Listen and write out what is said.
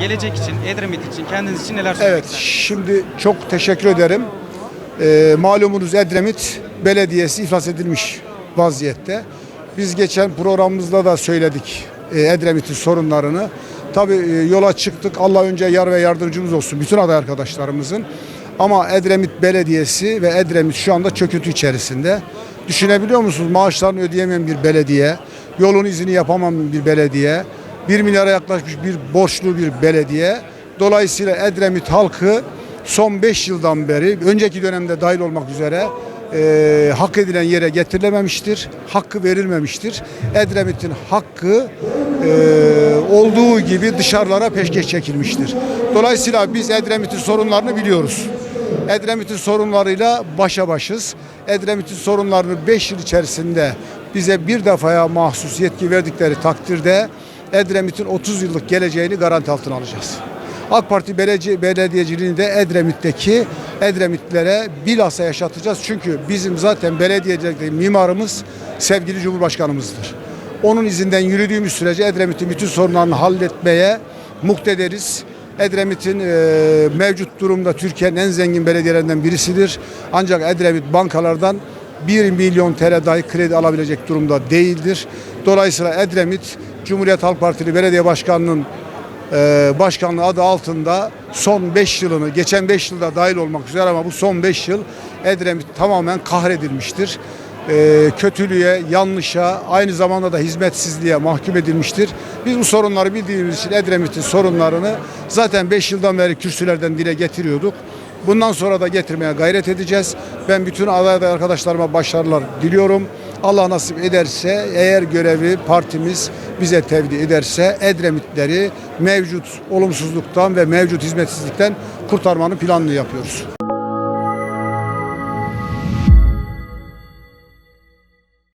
gelecek için, Edremit için, kendiniz için neler Evet, söylemek istersiniz? şimdi çok teşekkür ederim. Ee, malumunuz Edremit Belediyesi iflas edilmiş vaziyette. Biz geçen programımızda da söyledik e, Edremit'in sorunlarını. Tabii e, yola çıktık. Allah önce yar ve yardımcımız olsun bütün aday arkadaşlarımızın. Ama Edremit Belediyesi ve Edremit şu anda çöküntü içerisinde. Düşünebiliyor musunuz? Maaşlarını ödeyemeyen bir belediye, yolun izini yapamayan bir belediye, 1 milyara yaklaşmış bir borçlu bir belediye. Dolayısıyla Edremit halkı son 5 yıldan beri, önceki dönemde dahil olmak üzere e, hak edilen yere getirilememiştir, hakkı verilmemiştir. Edremit'in hakkı e, olduğu gibi dışarılara peşkeş çekilmiştir. Dolayısıyla biz Edremit'in sorunlarını biliyoruz. Edremit'in sorunlarıyla başa başız. Edremit'in sorunlarını 5 yıl içerisinde bize bir defaya mahsus yetki verdikleri takdirde Edremit'in 30 yıllık geleceğini garanti altına alacağız. AK Parti belediye, belediyeciliğini de Edremit'teki Edremitlere bilhassa yaşatacağız. Çünkü bizim zaten belediyecilikte mimarımız sevgili Cumhurbaşkanımızdır. Onun izinden yürüdüğümüz sürece Edremit'in bütün sorunlarını halletmeye muktederiz. Edremit'in e, mevcut durumda Türkiye'nin en zengin belediyelerinden birisidir. Ancak Edremit bankalardan 1 milyon TL dahi kredi alabilecek durumda değildir. Dolayısıyla Edremit Cumhuriyet Halk Partili Belediye Başkanı'nın e, başkanlığı adı altında son 5 yılını, geçen 5 yılda dahil olmak üzere ama bu son 5 yıl Edremit tamamen kahredilmiştir. E, kötülüğe, yanlışa, aynı zamanda da hizmetsizliğe mahkum edilmiştir. Biz bu sorunları bildiğimiz için Edremit'in sorunlarını zaten 5 yıldan beri kürsülerden dile getiriyorduk. Bundan sonra da getirmeye gayret edeceğiz. Ben bütün aday arkadaşlarıma başarılar diliyorum. Allah nasip ederse eğer görevi partimiz bize tevdi ederse Edremitleri mevcut olumsuzluktan ve mevcut hizmetsizlikten kurtarmanın planını yapıyoruz.